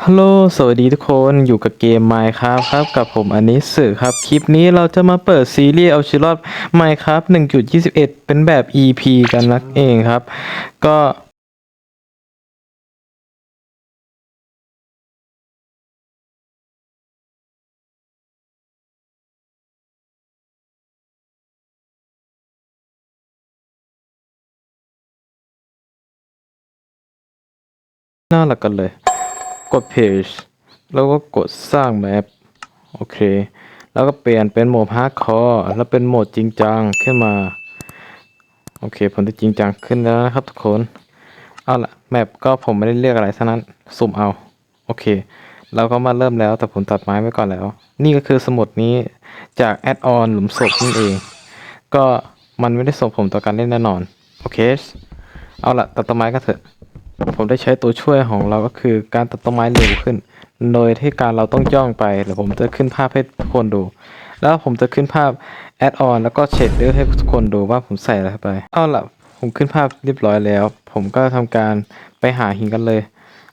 ฮัลโหล สวัสดีทุกคน อยู่กับเกม Minecraft ครับ กับผมอันนี้สื่อครับ คลิปนี้เราจะมาเปิดซีรีส์เอาชีวิตรอด Minecraft 1.21 เป็นแบบ EP กันนักเองครับ ก็น่ารักกันเลย กด page แล้วก็กดสร้างแมปโอเค แล้วก็เปลี่ยนเป็นโหมดฮาร์ดคอร์แล้วเป็นโหมดจริงจังขึ้นมา โอเค ผมจะจริงจังขึ้นแล้วนะครับทุกคน เอาละแมปก็ผมไม่ได้เลือกอะไรทั้งนั้น สุ่มเอา โอเค เราก็มาเริ่มแล้วแต่ผมตัดไม้ไว้ก่อนแล้ว นี่ก็คือสมุดนี้จากแอดออนหลุมศพนั่นเอง ก็มันไม่ได้ส่งผมต่อการเล่นแน่นอน โอเค เอาละตัดต้นไม้ก็เถอะ ผมได้ใช้ตัวช่วยของเราก็คือการตัดต้นไม้เร็วขึ้น โดยที่การเราต้องย่องไปแล้วผมจะขึ้นภาพให้ทุกคนดู แล้วผมจะขึ้นภาพแอดออนแล้วก็เชดเดอร์ให้ทุกคนดูว่าผมใส่อะไรไป เอาล่ะ ผมขึ้นภาพเรียบร้อยแล้ว ผมก็ทำการไปหาหินกันเลย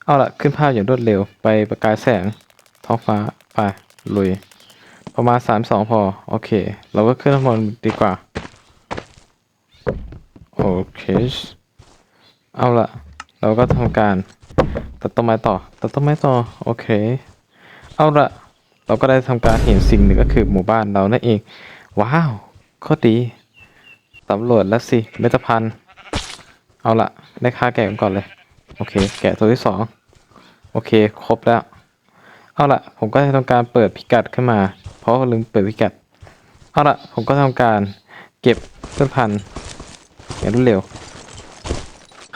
เอาล่ะ ขึ้นภาพอย่างรวดเร็วไปประกายแสงท้องฟ้าไปลุย ประมาณสามสองพอ โอเค เราก็ขึ้นข้างบนดีกว่า โอเค เอาล่ะ เราก็ทำการตัดต้นไม้ต่อ ตัดต้นไม้ต่อ โอเค เอาละเราก็ได้ทำการเห็นสิ่งหนึ่งก็คือหมู่บ้านเรานั่นเอง ว้าวโคตรดีตำรวจแล้วสิเมตาพันธ์เอาละได้ค่าแกะกันก่อนเลย โอเค แกะตัวที่สองโอเค ครบแล้ว เอาละผมก็จะทำการเปิดพิกัดขึ้นมา เพราะลืมเปิดพิกัด เอาละผมก็ทำการเก็บต้นพันธ์อย่างรวดเร็ว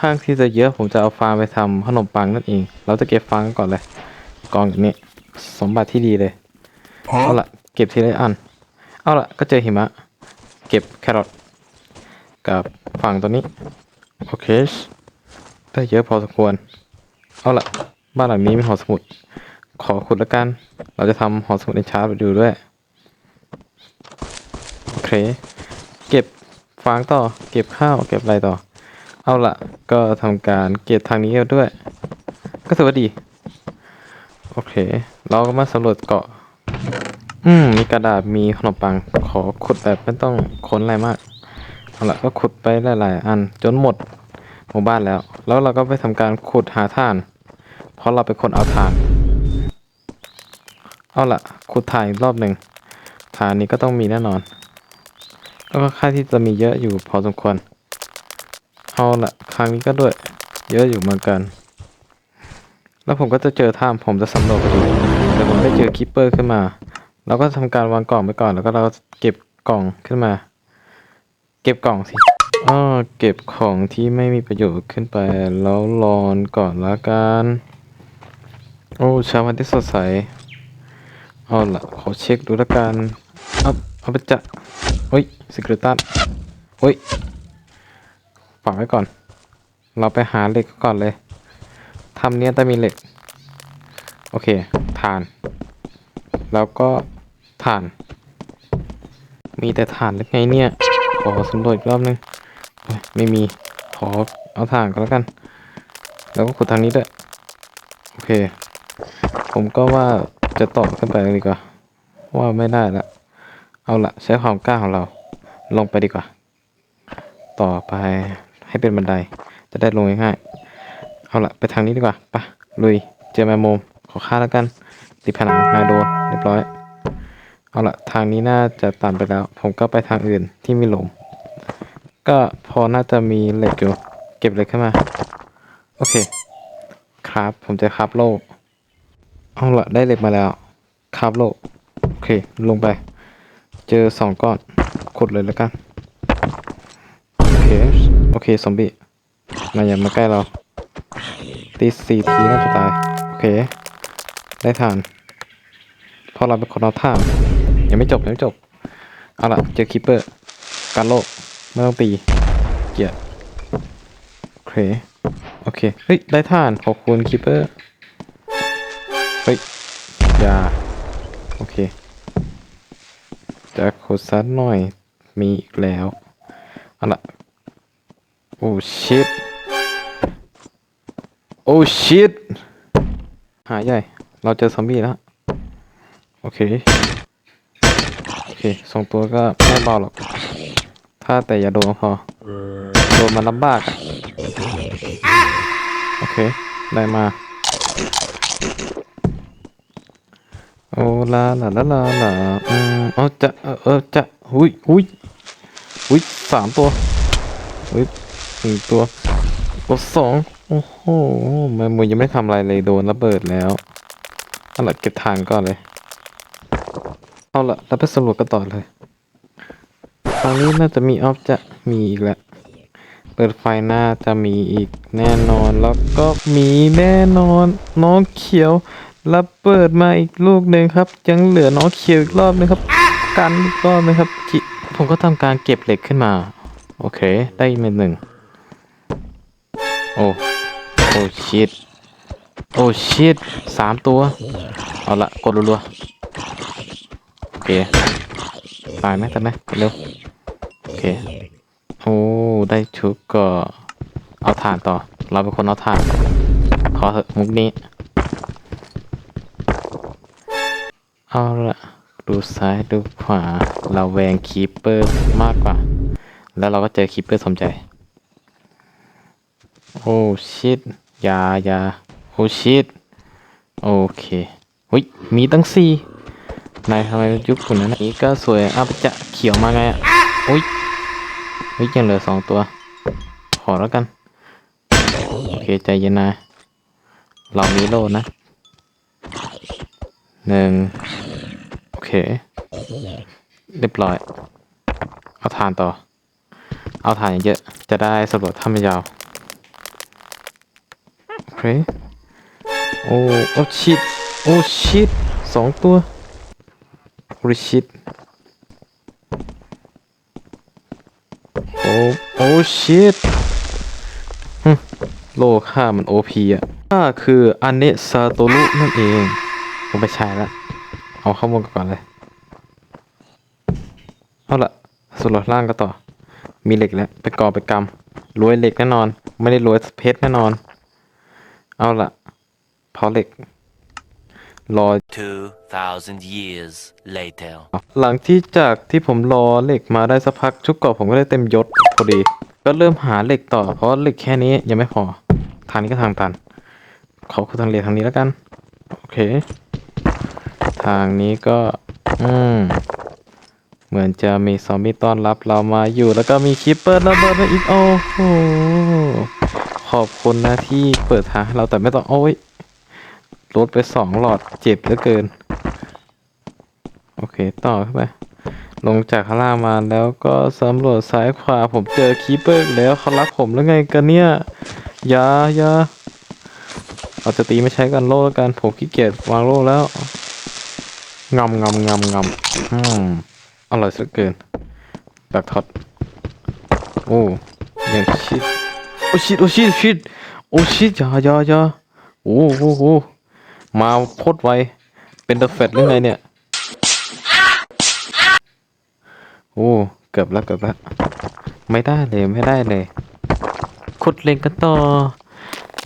ข้างที่จะเยอะผมจะเอาฟางไปทำขนมปังนั่นเอง เราจะเก็บฟางกันก่อนเลย กองอย่างนี้ สมบัติที่ดีเลย เอาละเก็บทีละอัน เอาละก็เจอหิมะ เก็บแครอทกับฝั่งตัวนี้ โอเค ได้เยอะพอสมควร เอาละบ้านหลังนี้มีหอสมุด ขอขุดละกัน เราจะทำหอสมุดในชาร์จไปดูด้วย โอเค เก็บฟางต่อ เก็บข้าว เก็บอะไรต่อ เอาละก็ทำการเก็บทางนี้ด้วย ก็ถือว่าดี โอเค เราก็มาสำรวจเกาะ อืม มีกระดาษมีขนมปัง ขอขุดแบบไม่ต้องค้นอะไรมาก เอาละก็ขุดไปหลายๆ อันจนหมดหมู่บ้านแล้ว แล้วเราก็ไปทำการขุดหาถ่าน เพราะเราเป็นคนเอาถ่าน เอาละขุดถ่านอีกรอบหนึ่งถ่านนี้ก็ต้องมีแน่นอน ก็ค่าที่จะมีเยอะอยู่พอสมควร เอาละครั้งนี้ก็ด้วย เยอะอยู่เหมือนกัน แล้วผมก็จะเจอถ้ำผมจะสำรวจไปดูแต่ผมได้เจอคิปเปอร์ขึ้นมา เราก็ทำการวางกล่องไปก่อน แล้วก็เราเก็บกล่องขึ้นมา เก็บกล่องสิอ้อเก็บของที่ไม่มีประโยชน์ขึ้นไป แล้วรอนก่อนละกัน โอ้เช้าวันที่สดใส เอาละขอเช็คดูละกัน เอาเอาไปจะเฮ้ยสิกรตันเฮ้ย ฝากไว้ก่อน เราไปหาเหล็กก่อนเลยทำเนี้ยแต่มีเหล็ก โอเคฐาน แล้วก็ฐาน มีแต่ฐานหรือไงเนี่ย ขอสำรวจอีกรอบนึง ไม่มี ขอเอาฐานก็แล้วกัน แล้วก็ขุดทางนี้ด้วย โอเค ผมก็ว่าจะต่อขึ้นไปดีกว่า ว่าไม่ได้ละ เอาละใช้ความกล้าของเรา ลงไปดีกว่า ต่อไป ให้เป็นบันได จะได้ลงง่ายๆเอาละไปทางนี้ดีกว่าปะลุยเจอแมมุมขอฆ่าแล้วกัน ติดผนังนายโดนเรียบร้อย เอาละทางนี้น่าจะตันไปแล้ว ผมก็ไปทางอื่นที่มีหลุมก็พอน่าจะมีเหล็กอยู่ เก็บเหล็กขึ้นมา โอเค ครับผมจะครับโลกเอาละได้เหล็กมาแล้ว ครับโลกโอเค ลงไป เจอสองก้อนขุดเลยแล้วกัน เคซอมบี้มาอย่ามาใกล้เรา ตีสี่ทีน่าจะตาย โอเค ได้ทานเพราะเราเป็นคนเอาท่ายังไม่จบยังไม่จบ เอาล่ะ เจอคิปเปอร์ การโลกไม่ต้องตี เกียดโอเค โอเค เฮ้ย ได้ท่าน ขอบคุณคิปเปอร์ เฮ้ยอยาโอเค จะขุดซัดหน่อย มีอีกแล้ว เอาล่ะ อ้ชิตโอ้ชิตหาใหญ่ เราเจอซอมบี้แล้ว โอเค โอเคสองตัวก็ไม่เบาหรอก ถ้าแต่อย่าโดนพอ โดนมันลำบากอะโอเค ได้มา โอ้ลาลาลาลาลาอืมเอาจะ เออเออจะหุยหุยหุยสามตัวหุย หนึ่งตัวกดสองโอ้โหแมันมือยังไม่ทำอะไรเลยโดนระเบิดแล้วเอาละเก็บฐานก่อนเลย เอาละเราไปสำรวจกันต่อเลยทางนี้น่าจะมีออฟจะมีอีกแล้วเปิดไฟหน้าจะมีอีกแน่นอนแล้วก็มีแน่นอนน้องเขียวแล้วเปิดมาอีกลูกหนึ่งครับ ยังเหลือน้องเขียวอีกรอบหนึงครับ กันอีกรอบหนึงครับจิผมก็ทำการเก็บเหล็กขึ้นมา โอเค ได้อีกหนึ่ง โอ้โอ้ชิดโอ้ชิดสามตัว เอาละกดรัวๆโอเคตายไหมตายไหมเร็วโอเคโอ้ได้ชุดก็เอาถ่านต่อ เราเป็นคนเอาถ่าน ขอเถอะมุกนี้ เอาละดูซ้ายดูขวาเราแวงคีปเปอร์มากกว่า แล้วเราก็เจอคีปเปอร์สมใจ โอ้ชิดยายาโอ้ชิดโอเคหุยมีตั้งสี่นายทำไมยุคคุณนั้นนะนี่ก็สวยอ้าวจะเขียวมาไงอะอุ้ยเฮ้ยยังเหลือสองตัว ขอแล้วกัน โอเคใจเย็นนะเรามีโลนะหนึ่งโอเค เรียบร้อย เอาฐานต่อ เอาฐานเยอะๆจะได้สำรวจถ้ำยาว เคโอ้โอ้ชิดโอ้ชิดสองตัวโอ้ชิดโอ้โอ้ชิตโลค่ามันโอพีอะค่าคืออันเนซาโตรุนั่นเองผมไปใช้ล้วเอาข้อมูลก่อนเลย เอาละสำรวจล่างก็ต่อ มีเหล็กแล้ว ไปก่อไปกำรวยเหล็กแน่นอน ไม่ได้รวยเพชรแน่นอน เอาละเผาเหล็ก รอ 2,000 years later. หลังที่จากที่ผมรอเหล็กมาได้สักพักชุดเกราะผมก็ได้เต็มยศพอดี ก็เริ่มหาเหล็กต่อ เพราะเหล็กแค่นี้ยังไม่พอ ทางนี้ก็ทางตัน ขอคือทางเรียนทางนี้แล้วกัน โอเค ทางนี้ก็ อืม เหมือนจะมีซอมบี้ต้อนรับเรามาอยู่ แล้วก็มีคิปเปอร์ระเบิดมาอีก โอ้โห ขอบคุณนะที่เปิดทางเราแต่ไม่ต้อง โอ้ยลดไปสองหลอดเจ็บเหลือเกิน โอเคต่อไป ลงจากข้างล่างมาแล้วก็สำรวจซ้ายขวาผมเจอคีเปอร์แล้วเขารักผมแล้วไงกันเนี่ยยายาเอาจะตีไม่ใช้กันโล่แล้วกัน ผมขี้เกียจวางโล่แล้วงำงำงำงำอืมอร่อยสุดเกินดักท็อตโอ้ยังชิด อ้ชิดโอ้ชิดชิดโอ้ชิดอย่าอย่าอย่าโอ้โหโหมาโคตรไวเป็นเดอะแฟตหรือไงเนี่ยโอ้เกือบแล้วเกือบแล้วไม่ได้เลยไม่ได้เลยขุดเหล็กกันต่อ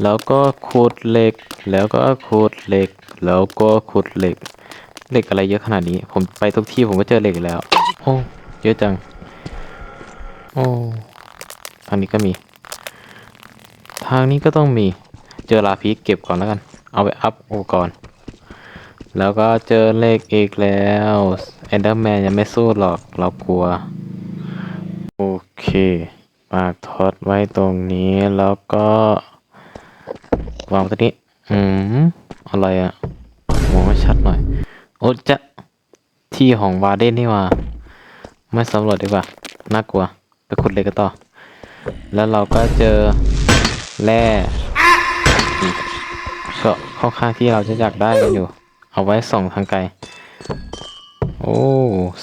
แล้วก็ขุดเหล็ก แล้วก็ขุดเหล็ก แล้วก็ขุดเหล็ก เหล็กอะไรเยอะขนาดนี้ ผมไปทุกที่ผมก็เจอเหล็กแล้ว โอ้ เยอะจัง โอ้ทางนี้ก็มี ทางนี้ก็ต้องมี เจอลาพีเก็บก่อนแล้วกัน เอาไปอัพโอก่อนแล้วก็เจอเลขอีกแล้วเอนเดอร์แมนยังไม่สู้หรอกเรากลัว โอเคปากทอดไว้ตรงนี้แล้วก็วางตรงนี้ อืม อะไรอะมองไม่ชัดหน่อย โอ้จะที่ของวาเดนนี่ว่า ไม่สำรวจดีกว่า น่ากลัว ไปขุดเล็กกันต่อ แล้วเราก็เจอ แร่ก็ค่อนข้างที่เราจะอยากได้กันอยู่ เอาไว้ส่องทางไกล โอ้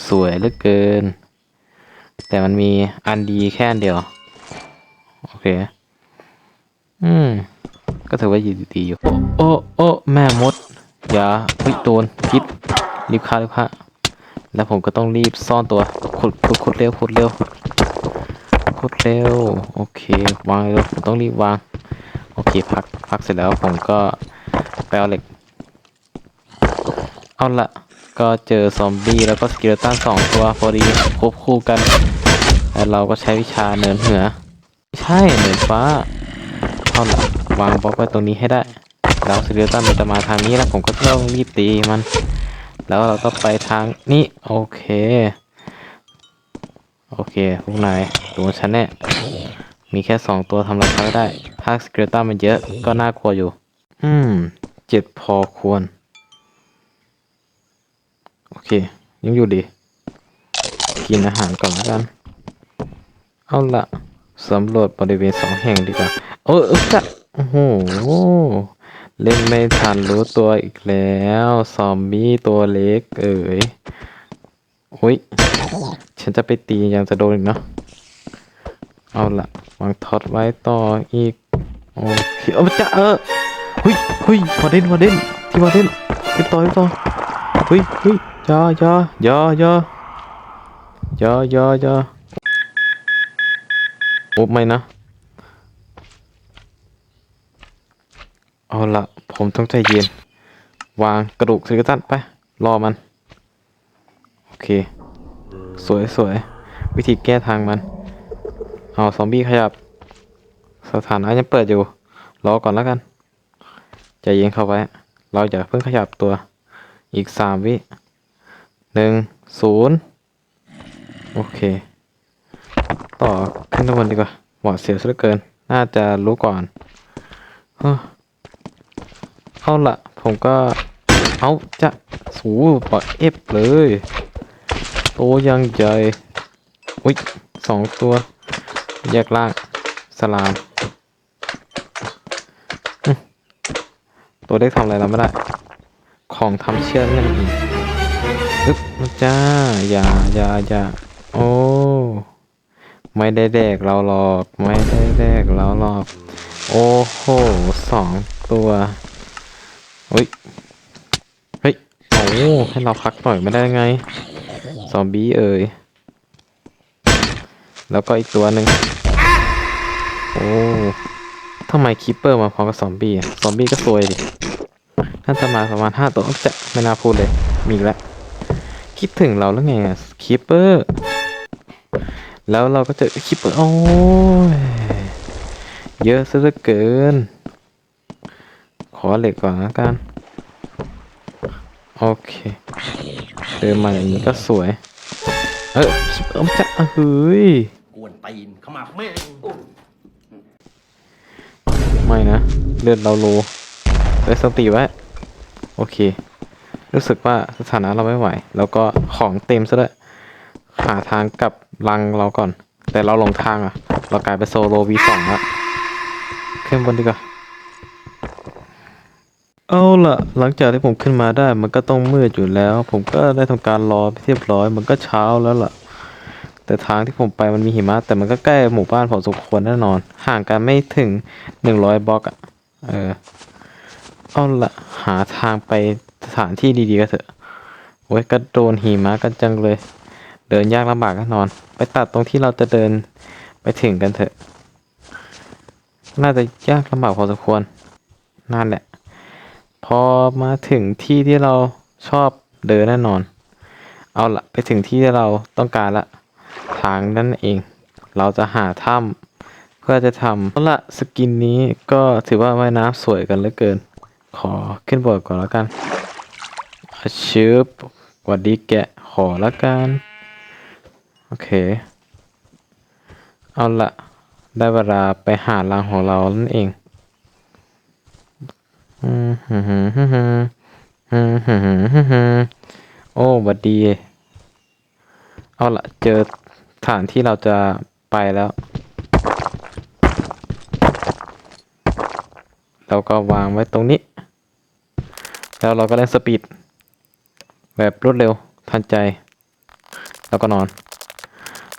สวยเหลือเกิน แต่มันมีอันดีแค่อันเดียว โอเค อืม ก็ถือว่าดีอยู่ โอ้โอ้แม่มด อย่าเฮ้ยโดนพิษรีบฆ่ารีบฆ่าแล้วผมก็ต้องรีบซ่อนตัวขุดขุดขุดเร็วขุดเร็ว ขุดเร็ว โอเควางเร็วผมต้องรีบวาง โอเคพักพักเสร็จแล้วผมก็ไปเอาเหล็ก เอาละก็เจอซอมบี้แล้วก็สกิลตันสองตัวพอดีควบคู่กัน แล้วเราก็ใช้วิชาเนินเหนือใช่เนินฟ้าเอาละวางบล็อกไว้ตรงนี้ให้ได้ แล้วสกิลตันมันจะมาทางนี้แล้วผมก็ต้องรีบตีมัน แล้วเราก็ไปทางนี้โอเค โอเคพวกนายดูฉันแน่มีแค่สองตัวทำอะไรเขาได้ถ้าสเกลตันมันเยอะก็น่ากลัวอยู่ อืม เจ็ดพอควร โอเค ยังอยู่ดี กินอาหารก่อนแล้วกัน เอาละสำรวจบริเวณสองแห่งดีกว่า โอ้ยอึ๊บจะโอ้โห เล่นไม่ทันรู้ตัวอีกแล้ว ซอมบี้ตัวเล็ก เอ๋ย อ้ย ฉันจะไปตียังจะโดนอีกเนาะ เอาละวางท็อตไว้ต่ออีก โอเคเอาจะเออเฮ้ยเฮ้ยพอเด่นพอเด่นที่พอเด่นไปต่อไปต่อเฮ้ยเฮ้ยยาอยาอยาอยาอยาอยาอยาโอ้ไม่นะ เอาละผมต้องใจเย็น วางกระดูกซิลิตันไป รอมัน เค สวยสวยวิธีแก้ทางมันเอาซอมบี้ขยับ สถานะยังเปิดอยู่ รอก่อนแล้วกันใจเย็นเข้าไว้ เราอย่าเพิ่งขยับตัวอีกสามวิหนึ่งศูนย์โอเค ต่อขึ้นข้างบนดีกว่าหวาดเสียวซะเหลือเกิน น่าจะรู้ก่อนเฮ้อเอาละผมก็ เอาจะสูปล่อยเอฟเลย โตยังใหญ่อุ้ยสองตัว แยกล่างสลาม ตัวเล็กทำอะไรเราไม่ได้ ของทำเชือกนั่นเองอึ๊บนะจ้า อย่าอย่าอย่าโอ้ไม่ได้แดกเราหรอก ไม่ได้แดกเราหรอก โอ้โหสองตัวเฮ้ยเฮ้ยโอ้ให้เราพักหน่อยไม่ได้ไง ซอมบี้เอ่ย แล้วก็อีกตัวหนึ่งโอ้ทำไมคิปเปอร์มาพร้อมกับซอมบี้อะซอมบี้ก็ซวยดิน่าจะมาประมาณห้าตัวจะไม่น่าพูดเลย มีแล้ว คิดถึงเราแล้วไงคิปเปอร์ แล้วเราก็เจอคิปเปอร์ โอ้ย เยอะซะเหลือเกิน ขอเหล็กก่อนละกัน โอเคเดินมาอย่างนี้ก็สวย เออคิปเปอร์จะเฮ้ยกวนตีนขมับแม่ไม่นะ เลือดเราโลไว้สติไว้ โอเค รู้สึกว่าสถานะเราไม่ไหว แล้วก็ของเต็มซะด้วยหาทางกลับรังเราก่อน แต่เราหลงทางอะ เรากลายเป็นโซโล V2 ละขึ้นบนดีกว่า เอาล่ะ หลังจากที่ผมขึ้นมาได้มันก็ต้องมืดอยู่แล้ว ผมก็ได้ทำการรอเรียบร้อย มันก็เช้าแล้วล่ะ แต่ทางที่ผมไปมันมีหิมะแต่มันก็ใกล้หมู่บ้านพอสมควรแน่นอน ห่างกันไม่ถึงหนึ่งร้อยบล็อกอะเออเอาละหาทางไปสถานที่ดีๆก็เถอะโอ้ยก็โดนหิมะกันจังเลย เดินยากลำบากแน่นอน ไปตัดตรงที่เราจะเดินไปถึงกันเถอะ น่าจะยากลำบากพอสมควรนั่นแหละ พอมาถึงที่ที่เราชอบเดินแน่นอน เอาละไปถึงที่ที่เราต้องการละ ทางนั่นเอง เราจะหาถ้ำเพื่อจะทำเอาละสกินนี้ก็ถือว่าว่ายน้ำสวยกันเหลือเกิน ขอขึ้นบทก่อนแล้วกันชืบหวัดดีแกะขอแล้วกัน โอเค เอาละได้เวลาไปหารังของเรานั่นเอง โอ้หวัดดี เอาละเจอฐานที่เราจะไปแล้ว เราก็วางไว้ตรงนี้ แล้วเราก็เล่นสปีด แบบรวดเร็วทันใจ แล้วก็นอน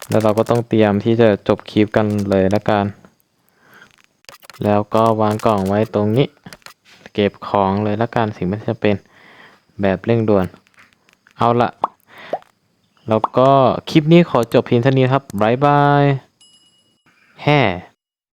แล้วเราก็ต้องเตรียมที่จะจบคลิปกันเลยละกัน แล้วก็วางกล่องไว้ตรงนี้ เก็บของเลยละกันสิ่งไม่จะเป็นแบบเร่งด่วน เอาละแล้วก็คลิปนี้ขอจบเพียงเท่านี้ครับบ๊ายบายแฮ่